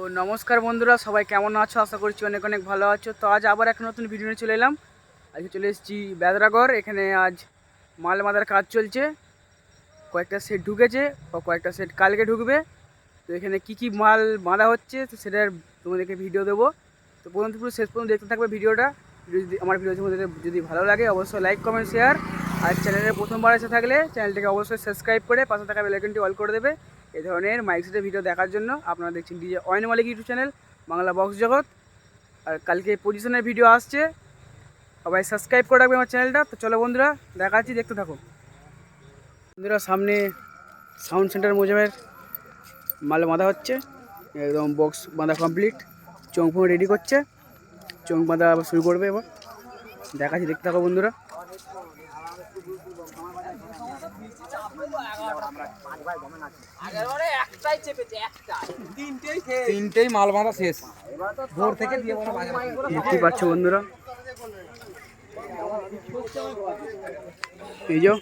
তো নমস্কার বন্ধুরা, সবাই কেমন আছো? আশা করছি অনেক অনেক ভালো আছো। তো আজ আবার এক নতুন ভিডিও নিয়ে চলে এলাম। আজকে চলে এসেছি বেদরাগড় এখানে আজ মাল মাদার কাজ চলছে। কয়েকটা সেট ঢুকেছে, ও কয়েকটা সেট কালকে ঢুকবে। তো এখানে কি কি মাল বাঁধা হচ্ছে, তো সেটার তোমাদেরকে ভিডিও দেবো। তো পর্যন্ত পুরো শেষ পর্যন্ত দেখতে থাকবে ভিডিওটা যদি আমার ভিডিও তোমাদের যদি ভালো লাগে, অবশ্যই লাইক কমেন্ট শেয়ার আর চ্যানেলে প্রথমবার এসে থাকলে চ্যানেলটিকে অবশ্যই সাবস্ক্রাইব করে পাশে থাকা বেলাইকনটি অল করে দেবে। এই ধরনের মাইক সেটের ভিডিও দেখার জন্য আপনারা দেখছেন DJ Ayan Malik YouTube channel Bangla box Jagat. আর কালকে পজিশনের ভিডিও আসছে। সবাই সাবস্ক্রাইব করে রাখবে আমার চ্যানেলটা তো চলো বন্ধুরা, দেখাচ্ছি, দেখতে থাকো। বন্ধুরা, সামনে সাউন্ড সেন্টার মোজামের মাল বাঁধা হচ্ছে। একদম বক্স বাঁধা কমপ্লিট চোখ রেডি করছে। চোখ বাঁধা আবার শুরু করবে এবার। দেখাচ্ছি, দেখতে থাকো বন্ধুরা। তিনটেই মাল বাঁধা শেষ। ভোর থেকে দিয়ে দেখতে পাচ্ছ বন্ধুরা? এই যে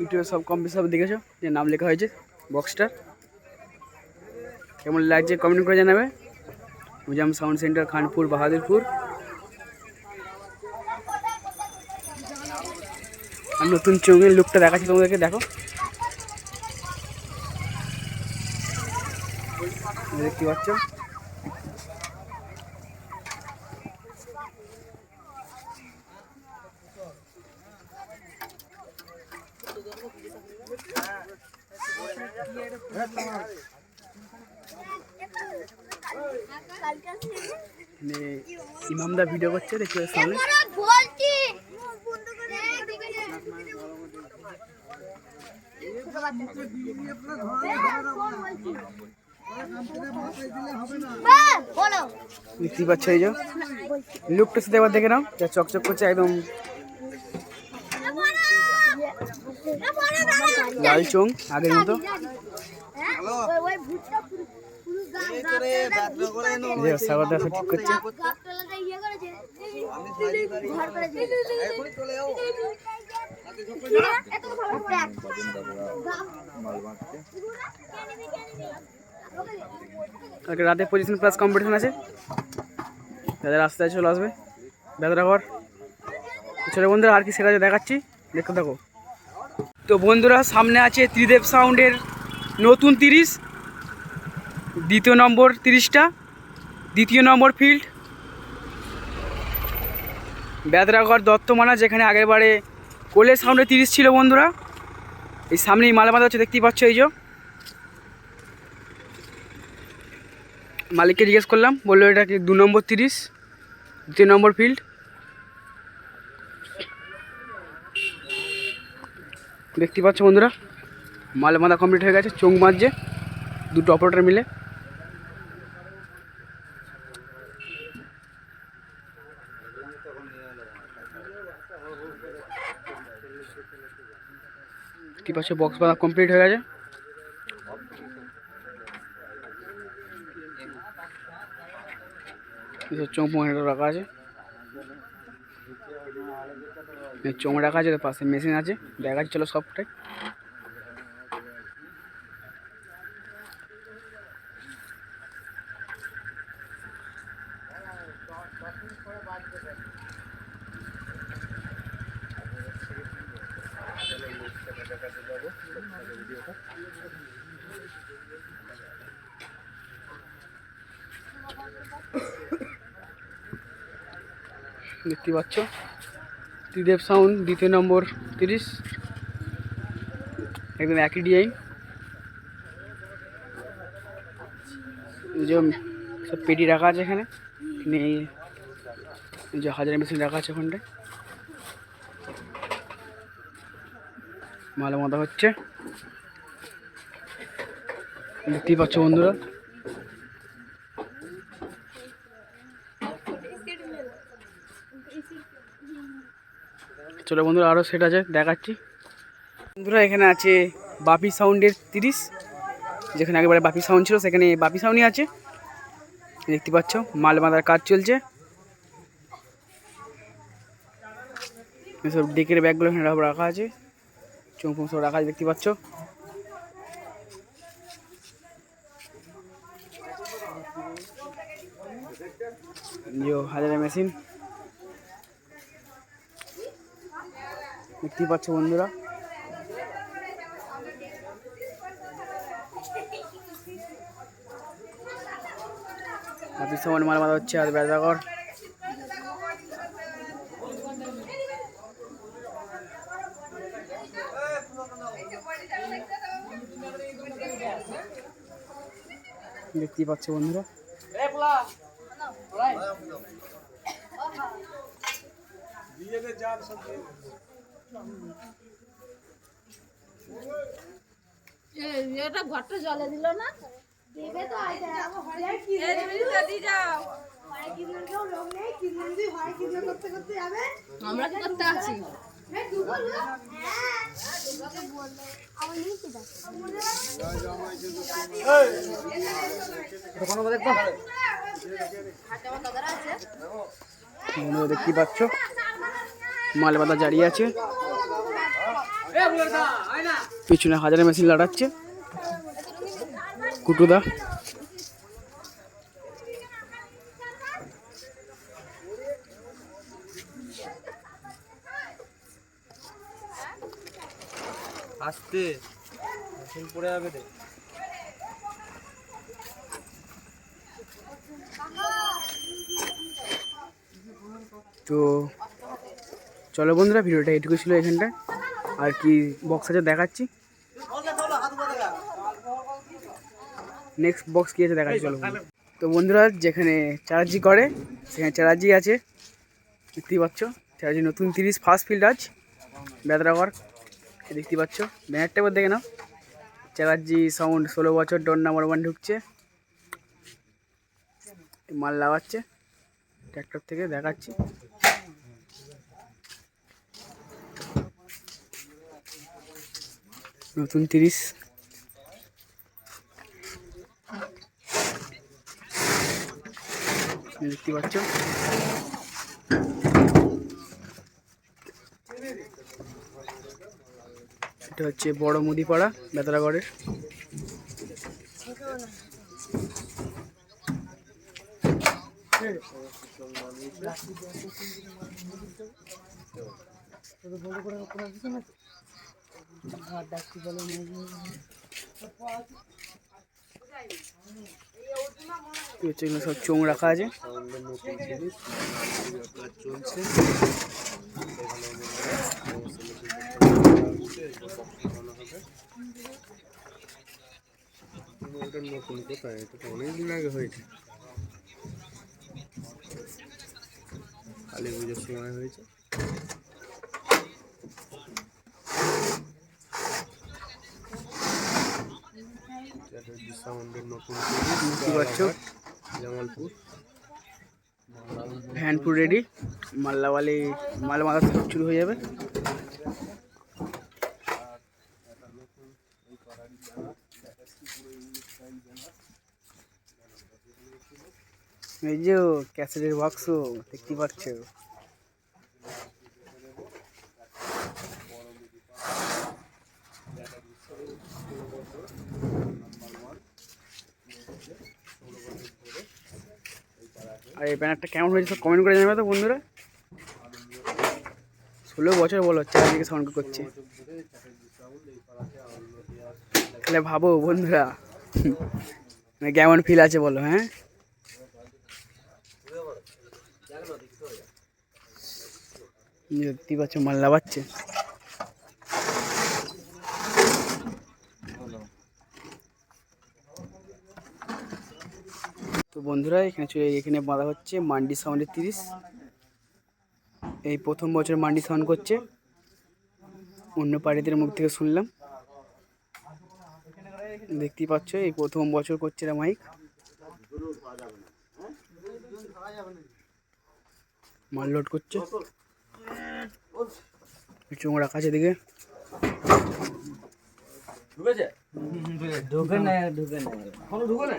ইউটিউবে সব কমপ্লিট সব দেখেছ? যে নাম লেখা হয়েছে বক্সটার কেমন লাগছে কমেন্ট করে জানাবে। Mujam sound centre Khanpur Bahadurpur. আর নতুন চৌঙের লুকটা দেখাচ্ছি তোমাদেরকে দেখো। দেখতে পাচ্ছ মানে ইমামদা ভিডিও করছে দেখতে সামনে বলছি বলো দেখতেই পাচ্ছ এই যে। লুকটা সাথে এবার দেখে নাও, যা চকচক করছে একদম। লাল চোং আগের মতো। ঠিক করছে। কালকে রাতে পজিশন প্লাস কম্পিটিশন আছে। যাদের রাস্তায় চলে আসবে। বেদরাঘর ছোটো বন্ধুরা, আর কি সেটা দেখাচ্ছি। দেখতে থাকো। তো বন্ধুরা, সামনে আছে ত্রিদেব সাউন্ডের নতুন তিরিশ। দ্বিতীয় নম্বর তিরিশটা। দ্বিতীয় নম্বর ফিল্ড বেদরাঘর দত্তমানা যেখানে আগের বারে কোলে সাউন্ডে তিরিশ ছিল বন্ধুরা। এই সামনেই মালা বাঁধা হচ্ছে, দেখতেই পাচ্ছ এই যে। মালিককে জিজ্ঞেস করলাম, বলল, এটা কি দু নম্বর তিরিশ? তিন নম্বর ফিল্ড দেখতে পাচ্ছ বন্ধুরা, মাল বাঁধা কমপ্লিট হয়ে গেছে চোখ বাঁধছে, দুটো অপারেটার মিলে। কি পাচ্ছে বক্স বাঁধা কমপ্লিট হয়ে গেছে। চোখ মোহনটা রাখা আছে এই চোখ রাখা আছে তার পাশে মেশিন আছে দেখা যাচ্ছে চলো সবটাই দেখতে পাচ্ছ। ত্রিদেব সাউন্ড দ্বিতীয় নম্বর তিরিশ। একদম একই ডিজাইন যে সব পেটি রাখা আছে এখানে। এই যে হাজার মেশিন রাখা আছে ওখানটায়। মালা মাথা হচ্ছে। দেখতেই পাচ্ছ বন্ধুরা। চলো বন্ধুরা আরও সেট আছে, দেখাচ্ছি। বন্ধুরা, এখানে আছে বাপি সাউন্ডের তিরিশ, যেখানে একেবারে বাপি সাউন্ড ছিল, সেখানে বাপি সাউন্ডই আছে। দেখতে পাচ্ছ, মাল বাঁধার কাজ চলছে। এসব ডেকের ব্যাগগুলো এখানে রাখা আছে। চৌফুম সব রাখা দেখতে পাচ্ছ। জিও হাজারের মেশিন দেখতেই পাচ্ছ বন্ধুরা। অফিস সামান মাল মারা হচ্ছে আর বেজাগর দেখতেই পাচ্ছ বন্ধুরা। এটা ঘরটা জলে দিল না? দেবে তো আমরা কি? করতে আছি। দেখতেই পাচ্ছ। মাল বাদা জারিয়ে আছে। পিছনে হাজারে মেশিন লাগাচ্ছে কুটুদা। আসতে। মেশিন পড়ে যাবে রে। তো চলো বন্ধুরা ভিডিওটা এটুকু ছিল এখানটায়। আর কি বক্স আছে দেখাচ্ছি। নেক্সট বক্স কি আছে দেখাচ্ছি, চলো তো বন্ধুরা, যেখানে চার্জি করে, সেখানে চার্জি আছে। দেখতেই পাচ্ছ, চার্জি নতুন তিরিশ ফার্স্ট ফিল্ড আজ। বেদরাগড় দেখতেই পাচ্ছ। ব্যানারটা এবার দেখে নাও। চার্জি সাউন্ড ষোলো বছর ডোর নাম্বার ওয়ান ঢুকছে। মাল লাগাচ্ছে। ট্র্যাক্টর থেকে দেখাচ্ছি। নতুন তিরিশ। দেখতে পাচ্ছ? এটা হচ্ছে বড় মুদিপাড়া বেতলাগড়ের এই হচ্ছে সব চোং রাখা আছে। চলছে নতুন কোথায় এটা অনেকদিন আগে হয়েছে কালী পুজোর সময় হয়েছে। ভ্যানপুর রেডি মাল্লাওয়ালি মাল মাথা থেকে শুরু হয়ে যাবে। এই যে ক্যাসেটের বাক্স দেখতে পাচ্ছ? আর এই ব্যানারটা কেমন হয়েছে কমেন্ট করে জানাবে তো বন্ধুরা। ষোলো বছর বলো, চারিদিকে সাউন্ড করছে। তাহলে ভাবো বন্ধুরা মানে কেমন ফিল আছে বলো হ্যাঁ? দেখতেই পাচ্ছ মাল্লা পাচ্ছে বন্ধুরা, এখানে চলে এখানে বাঁধা হচ্ছে মান্ডি সাউন্ডের তিরিশ। এই প্রথম বছর মান্ডি সাউন্ড করছে। অন্য পার্টিদের মুখ থেকে শুনলাম। দেখতেই পাচ্ছ, এই প্রথম বছর করছে এরা মাইক। মাল লোড করছে। চোখ রাখা আছে দিকে ঢুকে না ঢুকে না। ঢুকে না?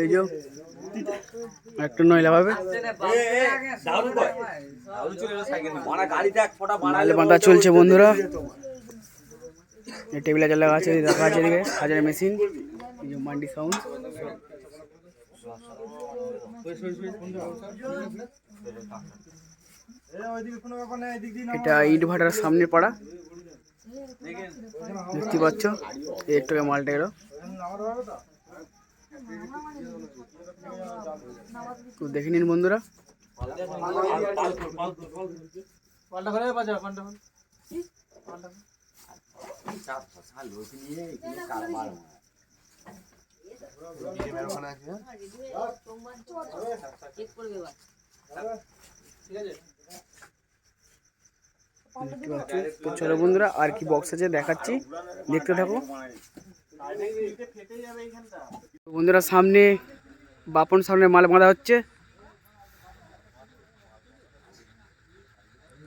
এই যে, একটা নইলা পাবে নাহলে বাঁধা চলছে বন্ধুরা। টেবিলে লাগা আছে, রাখা আছে এদিকে হাজারের মেশিন। মান্ডি সাউন্ড এটা ইট ভাটার সামনে পাড়া। দেখতে পাচ্ছ? এই একটু মালটা এলো তো দেখে নিন বন্ধুরা। দেখতে পাচ্ছ তো চলো বন্ধুরা আর কি বক্স আছে দেখাচ্ছি। দেখতে থাকো। বন্ধুরা সামনে বাপন সামনে মাল বাঁধা হচ্ছে।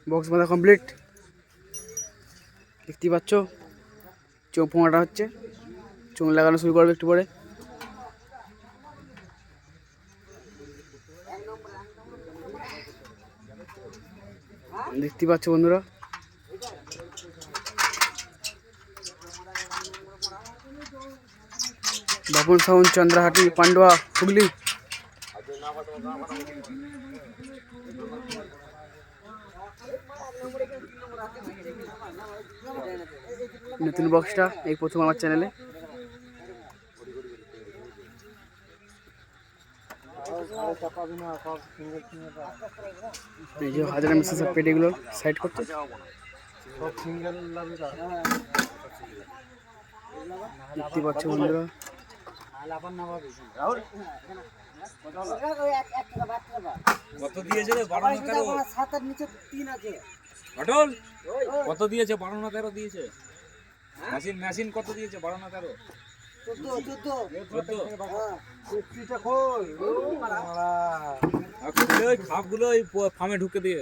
বক্স বাঁধা কমপ্লিট দেখতে পাচ্ছ চোখ পোঙাটা হচ্ছে। চোখ লাগানো শুরু করবে একটু পরে। দেখতে পাচ্ছ বন্ধুরা বাপন সাউন্ড চন্দ্রাহাটি পান্ডুয়া হুগলি নতুন বক্সটা এই প্রথম আমার চ্যানেলে এই যে হাজার মিশে সব পেটিগুলো সাইড করছে। দেখতে পাচ্ছ বন্ধুরা। কত দিয়েছে বারো ঘটল কত দিয়েছে? বারো না তেরো দিয়েছে। মেশিন মেশিন কত দিয়েছে? বারো না তেরো। চোদ্দ আর খুলে ওই খাপগুলো ওই ফার্মে ঢুকে দিয়ে।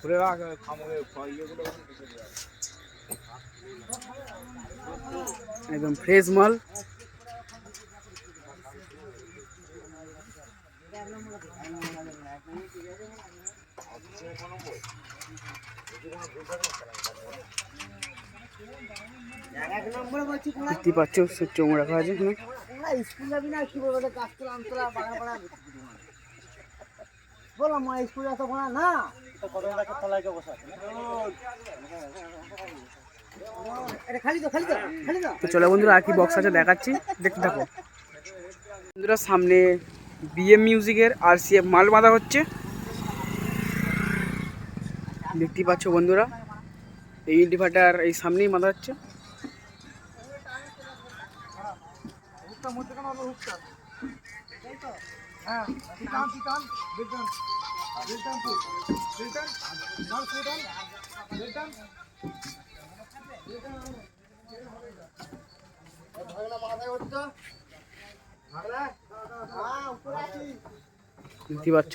খুলে রাখ ইয়েগুলো একদম ফ্রেশ মাল। দেখতে পাচ্ছ চোখ রাখা আছে না কি না বন্ধুরা, আর কি বক্স আছে দেখাচ্ছি। দেখতে থাকো। বন্ধুরা, সামনে বিএম মিউজিকের আর সি এফ মাল বাঁধা হচ্ছে। দেখতেই পাচ্ছ বন্ধুরা। এই ইন্ডিভার্টার এই সামনেই বাঁধা হচ্ছে। দেখতে পাচ্ছ?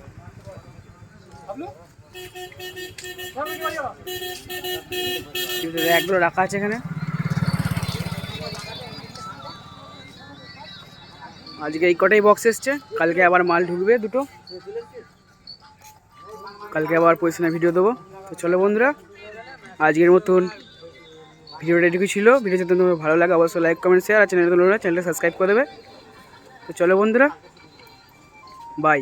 একগুলো রাখা আছে এখানে। আজকে এই কটাই বক্স এসছে, কালকে আবার মাল ঢুকবে দুটো। কালকে আবার পজিশনে ভিডিও দেবো। তো চলো বন্ধুরা, আজকের মতন ভিডিওটা এটুকু ছিল। ভিডিও যদি তোমার ভালো লাগে, অবশ্যই লাইক কমেন্ট শেয়ার আর চ্যানেল চ্যানেলটা সাবস্ক্রাইব করে দেবে। তো চলো বন্ধুরা বাই